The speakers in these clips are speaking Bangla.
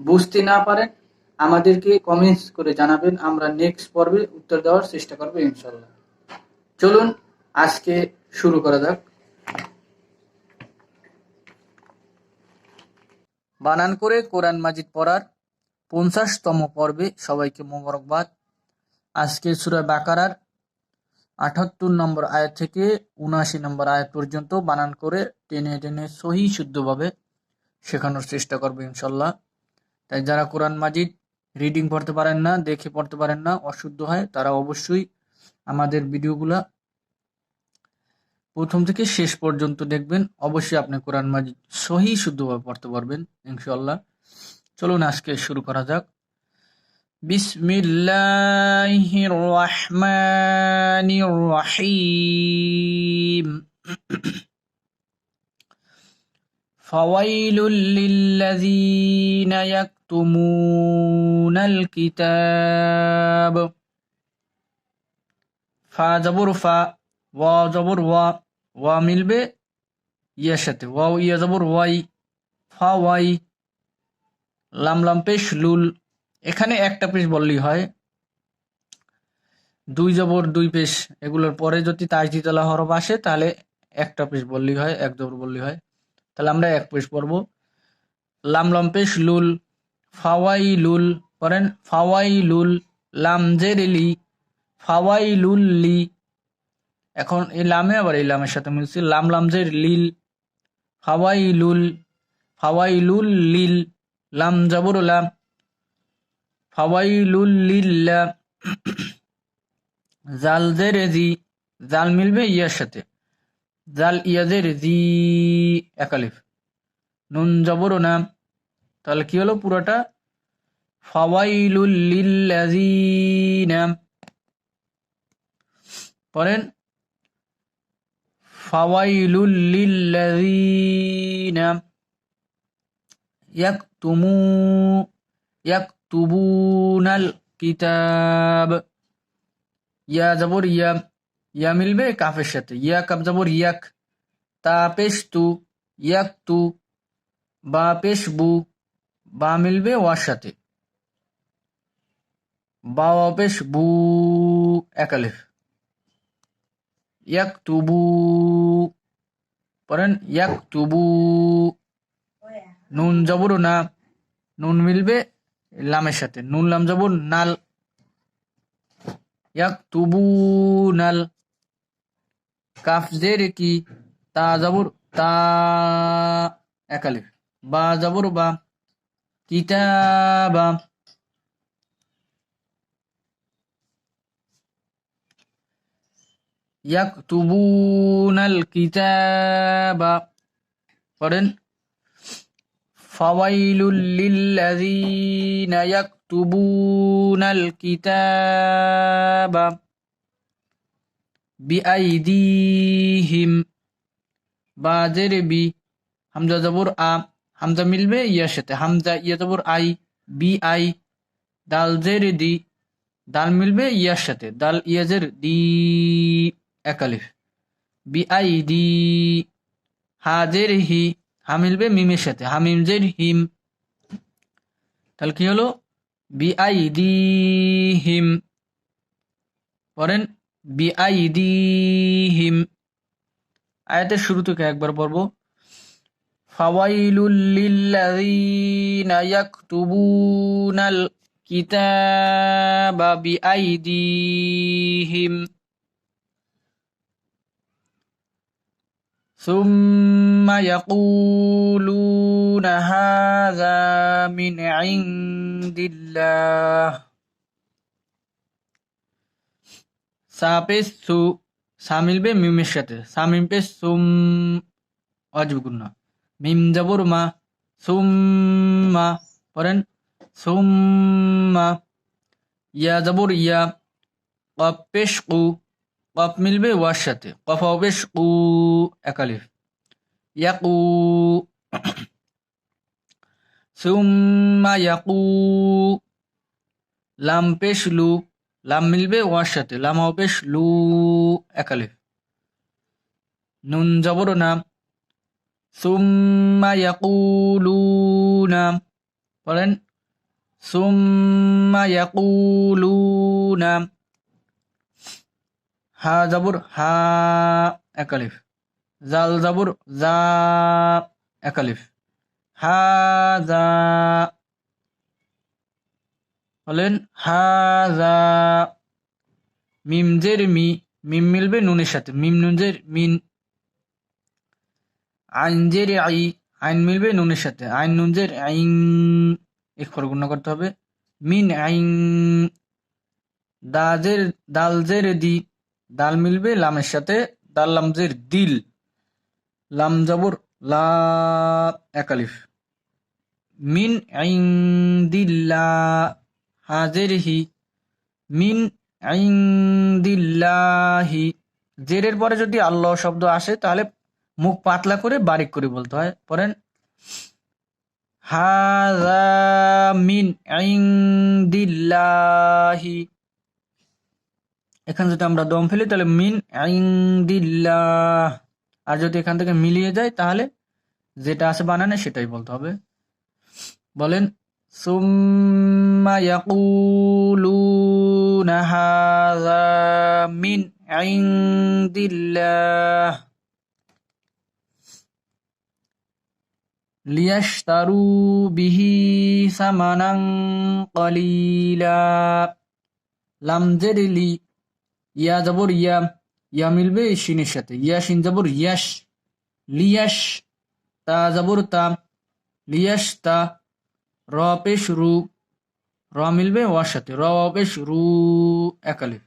বুঝতে না পারেন আমাদেরকে কমেন্টস করে জানাবেন। আমরা নেক্সট পর্বে উত্তর দেওয়ার চেষ্টা করব ইনশাল্লাহ চলুন, আজকে শুরু করা যাক। বানান করে কোরআন মাজিদ পড়ার পঞ্চাশতম পর্বে সবাইকে মোবারকবাদ। আজকে সুরা বাকারার আটাত্তর নম্বর আয়াত থেকে উনআশি নম্বর আয়াত পর্যন্ত বানান করে টেনে টেনে সহি শুদ্ধভাবে শেখানোর চেষ্টা করব ইনশাল্লাহ তাই যারা কোরআন মাজিদ রিডিং পড়তে পারেন না, দেখে পড়তে পারেন না, অশুদ্ধ হয়, তারা অবশ্যই আমাদের ভিডিওগুলা প্রথম থেকে শেষ পর্যন্ত দেখবেন। অবশ্যই আপনি কোরআন মাজিদ সহি শুদ্ধভাবে পড়তে পারবেন ইনশাল্লাহ চলুন আজকে শুরু করা যাক। রহিম। فويل للذين يكتمون الكتاب ফা জবর ফা ওয়া জবর ওয়া ওয়া মিলবে ইয়ার সাথে ওয়াও ইয়া জবর ওয়াই ফা ওয়াই লাম লাম পেশ লুল এখানে একটা পেশ বললেই হয় দুই জবর দুই পেশ এগুলোর পরে যদি তাজদিতলা হরফ আসে তাহলে একটা পেশ বললেই হয় এক জবর বললেই হয় তাহলে আমরা এক পেশ পড়ব। লাম লাম পেশ লুল, ফাওয়াই লুল, পড়েন ফাওয়াই লুল, লাম জের লি, ফাওয়াই লুল লি। এখন এই লামে আবার এই লামের সাথে মিলছে লাম লাম জের লিল, ফাওয়াই লুল ফাওয়াই লুল লিল, লাম জবর লাম ফাওয়াই লুল লিল্লা জাল জের জি, জাল মিলবে ইয়ার সাথে। জাল ইয়াজের জি একালিফ। নুন জবর নাম। তাহলে কি হলো পুরোটা? ফাওয়াইলুল লিল্লাযিনা। পড়েন। কিতাব। ইয়া জবর ইয়া। ইয়া মিলবে কাফের সাথে ইয়া কাপ জবর ইয়াক তা পেশ তু ইয়াক তু বা পেশ বু বা মিলবে ওয়ার সাথে বা পেশ বু একালিফ ইয়াক তুবু পড়েন ইয়াক তুবু নুন জবর না নুন মিলবে লামের সাথে নুন লাম জবর নাল ইয়াক তুবু নাল কাফ জের কি? তা জবর, তা একালিফ বা জবর বা কিতাবা। ইয়াকতুবুনাল কিতাবা। পড়েন। ফাওয়াইলুল লিল্লাযিনা ইয়াকতুবুনাল কিতাবা। বিআইদিহিম বা জের বি হামজা জবর আ হামজা মিলবে ইয়ার সাথে হামজা ইয়া জবর আই বি আই দাল জের দি দাল মিলবে ইয়ার সাথে দাল ইয়াজের দি একালিফ বি আই দি হা জের হি হা মিলবে মিমের সাথে হামিম জের হিম তাহলে কি হলো বি আই দি হিম পড়েন বি আই দি হিম আয়াতের শুরু থেকে একবার পড়বো ফাওয়াইলুল লিল্লাযীনা ইয়াকতুবুনাল الكتاب بأيديهم ثم يقولون هذا من عند الله সাপেস সু সা মিলবে মিমের সাথে সা মিমপে সুম অজব গুন্না মিম জবর মা সুম্মা পড়েন সুম্মা ইয়া জবর ইয়া কপ পেশ কু কপ মিলবে ওয়ার সাথে কফ পেশ কু একালিফ ইয়াকু সুম্মা ইয়াকু লাম পেশ লু লাম মিলবে, ওয়ার সাথে। লাম পেশ লু একালিফ নুন জবর নাম সুম্মা ইয়াকুলুনা। বলেন, সুম্মা ইয়াকুলুনা। হা জবর, হা একালিফ জাল জবর, জা একালিফ হা, জা বলেন হা জা মিম জের মি মিম মিলবে নুনের সাথে। মিম নুন জের মিন আইন জের আই, আইন মিলবে নুনের সাথে। আইন নুন জের আইন এক গুণ করতে হবে। মিন আইন, দাজের দাল জের দি, দাল মিলবে লামের সাথে। দাল লাম জের দিল, লাম জবর, লা একালিফ মিন আইন দিল্লা হাজের হি মিন আইন দিল্লাহি জেরের পরে যদি আল্লাহ শব্দ আসে, তাহলে মুখ পাতলা করে বারিক করে বলতে হয়। পরেন হাযা মিন ইনদিল্লাহি। এখানে যদি আমরা দম ফেলি, তাহলে মিন ইনদিল্লাহ। আর যদি এখান থেকে মিলিয়ে যায়, তাহলে যেটা আছে বানানে সেটাই বলতে হবে। বলেন ইয়াকুলুনা হাযা মিন ইনদিল্লাহ লিয়াশতারু বিহি সামানাং কলিলা লাম জের লি ইয়া জবর ইয়া ইয়া মিলবে শিনের সাথে ইয়া শিন জবর ইয়াশ লিয়াশ তা জবর তা লিয়াশ তা র পেশ রু র মিলবে ওয়ার সাথে। র পেশ রু একালিফ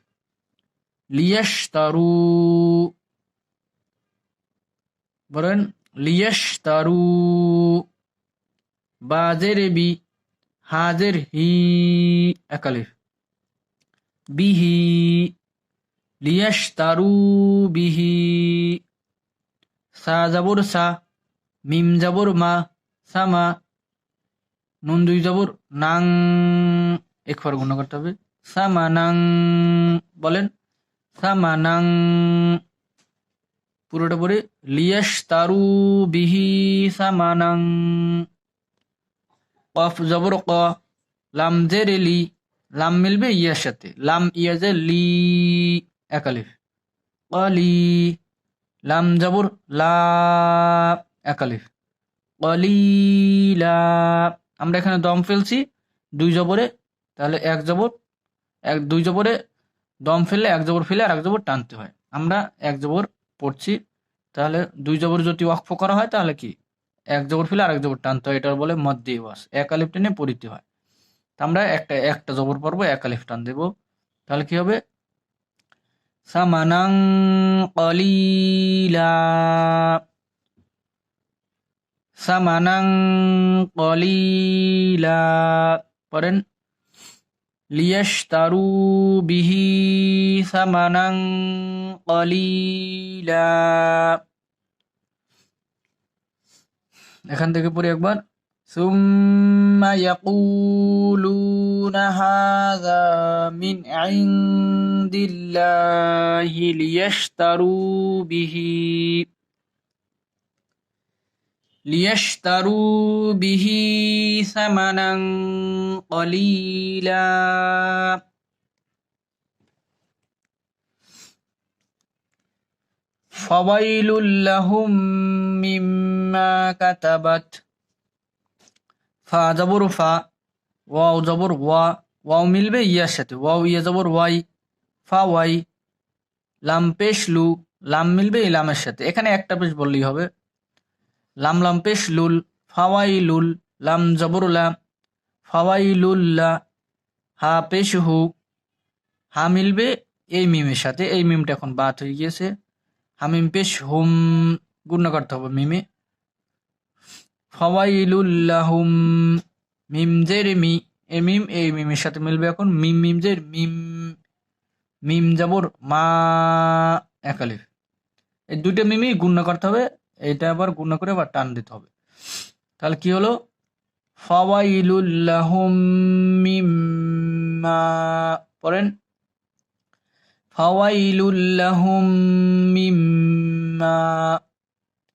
লিয়াশ তারু বলেন, লিয়াশতারু। বাজের বি, হাজের হি একালিফ বিহি, লিয়াশতারু বিহি। সা জবর সা, মিম জবর মা, সামা। নুন দুই নাং, একবার গুণ করতে হবে। সামা নাং বলেন সামা নাং পুরোটা পরে লিয়াস তারু বিহি সামানাং। কফ জবর ক, লাম জের লি, লাম মিলবে ইয়ার সাথে, লাম ইয়াজে লি একালিফ কলি, লাম জবর লা একালিফ কলিলা। আমরা এখানে দম ফেলছি, দুই জবরে, তাহলে এক জবর, এক, দুই জবরে দম ফেললে এক জবর ফেলে আর এক জবর টানতে হয়। আমরা এক জবর পড়ছি, তাহলে দুই জবর যদি ওয়াকফ করা হয়, তাহলে কি? এক জবর ফেলে আরেক জবর টানতে হয়, এটার বলে মধ্যে ওয়াস এক আলিফ টেনে পড়িতে হয়। তা আমরা একটা একটা জবর পড়ব, এক আলিফ টান দেবো। তাহলে কি হবে? সামানাং কলিলা। সামানাং কলিলা পড়েন লিয়াশতারু বিহি সামানাং কলিলা এখান থেকে পড়ি একবার সুম্মা ইয়াকুলুনা হাযা মিন ইনদিল্লাহি লিয়াশতারু বিহি ليشتروا به ثمنا قليلا فويل لهم مما كتبت فا جبر فا واو جبر وا ওয়াও মিলবে ইয়ার সাথে ওয়াও ইয়া জবর ওয়াই ফা ওয়াই লাম পেশ লু লাম মিলবে এই লামের সাথে এখানে একটা পেশ বললেই হবে লাম লাম পেশ লুল, ফাওয়াই লুল, লাম জবর লাম ফাওয়াই লুল্লা হা পেশ হু। হা মিলবে এই মিমের সাথে, এই মিমটা এখন বাদ হয়ে গিয়েছে। হামিম পেশ হুম, গুণ করতে হবে মিমে। ফাওয়াইলুল্লাহুম মিম জের মি, এ মিম, এই মিমের সাথে মিলবে এখন মিম মিম জের, মিম মিম যাবর মা একালিফ এই দুইটা মিমই গুণ করতে হবে। এটা আবার গুণ করে আবার টান দিতে হবে। তাহলে কি হলো?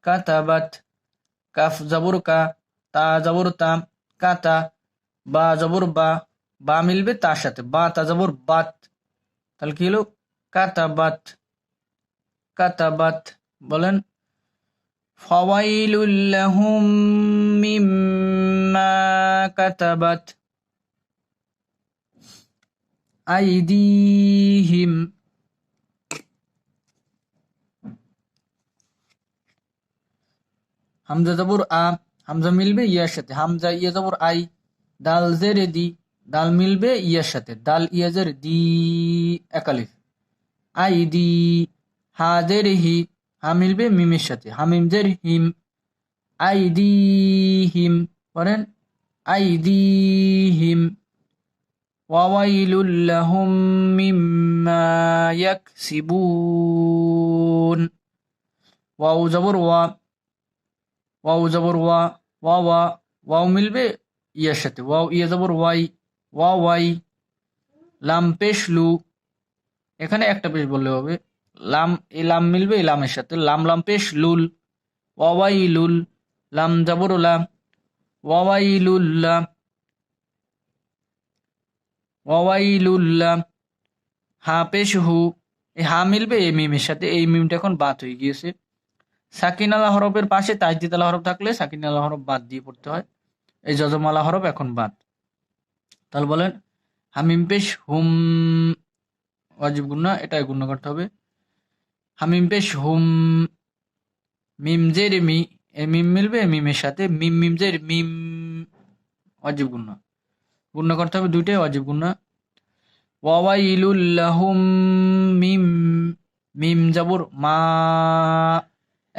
কাতাবাত, কাফ জবর কা, তা কাতা, বা বা বা মিলবে তার সাথে, বা তা জবর বাত। তাহলে কি হলো? কাতাবাত কাতাবাত, বলেন। ফাওয়াইলুল্লাহুম মিম্মা কাতাবাত আইদিহিম। হামজা জবর আ, হামজা মিলবে ইয়ার সাথে। হামজা ইয়া জবর আই, দাল জেরে দি, দাল মিলবে ইয়ার সাথে। দাল ইয়া জের দি একালিফ আই দি হা জের হি হা মিলবে মিমের সাথে। হামিম জের হিম, আই দি হিম বলেন আই দি হিম ওয়া ওয়া ওয়া মিলবে সাথে। ইয়া ওয়াই ওয়া ওয়াই, লাম পেশ লু। এখানে একটা পেশ বললে হবে। লাম এই লাম মিলবে এই লামের সাথে। লাম লাম পেশ, লুল। ওয়াওয়াই লুল লাম। জবর লাম। ওয়াওয়াই লুল্লাহ ওয়াওয়াইলুল্লাহ হা পেশ, হু। এই হা মিলবে এই মিমের সাথে। এই মিমটা এখন বাদ হয়ে গিয়েছে। সাকিনালা হরফের পাশে তাজদিদালা হরফ থাকলে সাকিনালা হরফ বাদ দিয়ে পড়তে হয়। এই যজমালা হরফ এখন বাদ। তাহলে বলেন হামিম পেশ, হুম, ওয়াজিব গুন্না এটাই গুণ্য করতে হবে। হামিম পেশ হুম, মিম জের মি, এ মিম মিলবে মিমের সাথে, মিম মিম জের, মিম ওয়াজিব গুন্না গুণ্য করতে হবে দুইটাই ওয়াজিব গুন্না ওয়াওয়াইলুল্লাহুম মিম মিম জাবর মা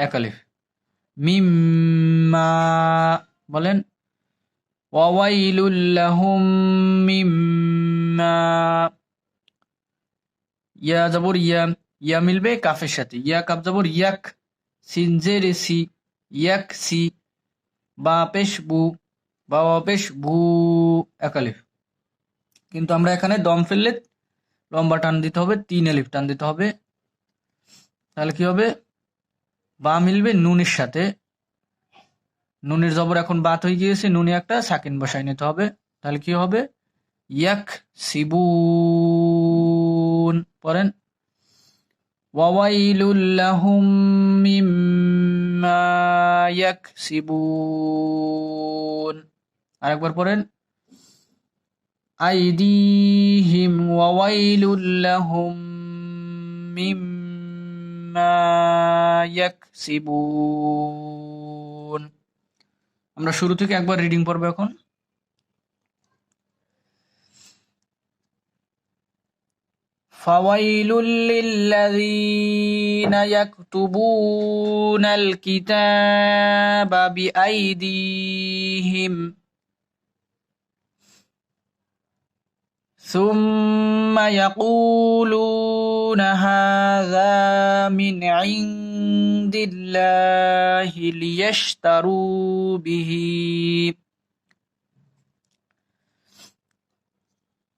একালিফ মিম মা, বলেন ওয়াওয়াইলুল্লাহুম মিম্মা ইয়া জাবর, ইয়া ইয়া মিলবে, কাফের সাথে। ইয়া কাপ জাবর, ইয়াক সিনজের সি ইয়াক সি, বা পেশ বু, বা পেশ ভু একালিফ কিন্তু আমরা এখানে দম ফেললে লম্বা টান দিতে হবে, তিন এলিফ টান দিতে হবে। তাহলে কি হবে? বা মিলবে নুনের সাথে। নুনের জবর এখন বাত হয়ে গিয়েছে, নুনে একটা সাকিন বসাই নিতে হবে। তাহলে কি হবে? ইয়াক সিবু সিবুন পড়েন ওয়াওয়াইলুল্লাহুম মিম্মা ইয়াকসিবুন আরেকবার পড়েন আইদিহিম ওয়াওয়াইলুল্লাহুম মিম্মা ইয়াকসিবুন আমরা শুরু থেকে একবার রিডিং পড়ব এখন فويل للذين يكتبون الكتاب بأيديهم ثم يقولون هذا من عند الله ليشتروا به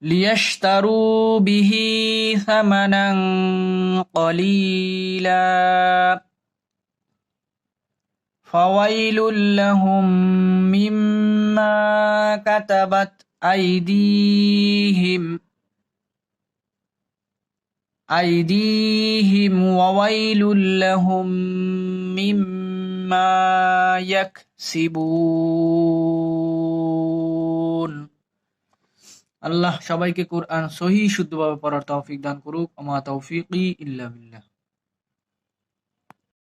ليشتروا به ثمنا قليلا. فويل لهم مما كتبت أيديهم. أيديهم وويل لهم مما يكسبون. আল্লাহ সবাইকে কোরআন সহি শুদ্ধভাবে পড়ার তৌফিক দান করুক। আমা তৌফিক ইল্লা বিল্লাহ।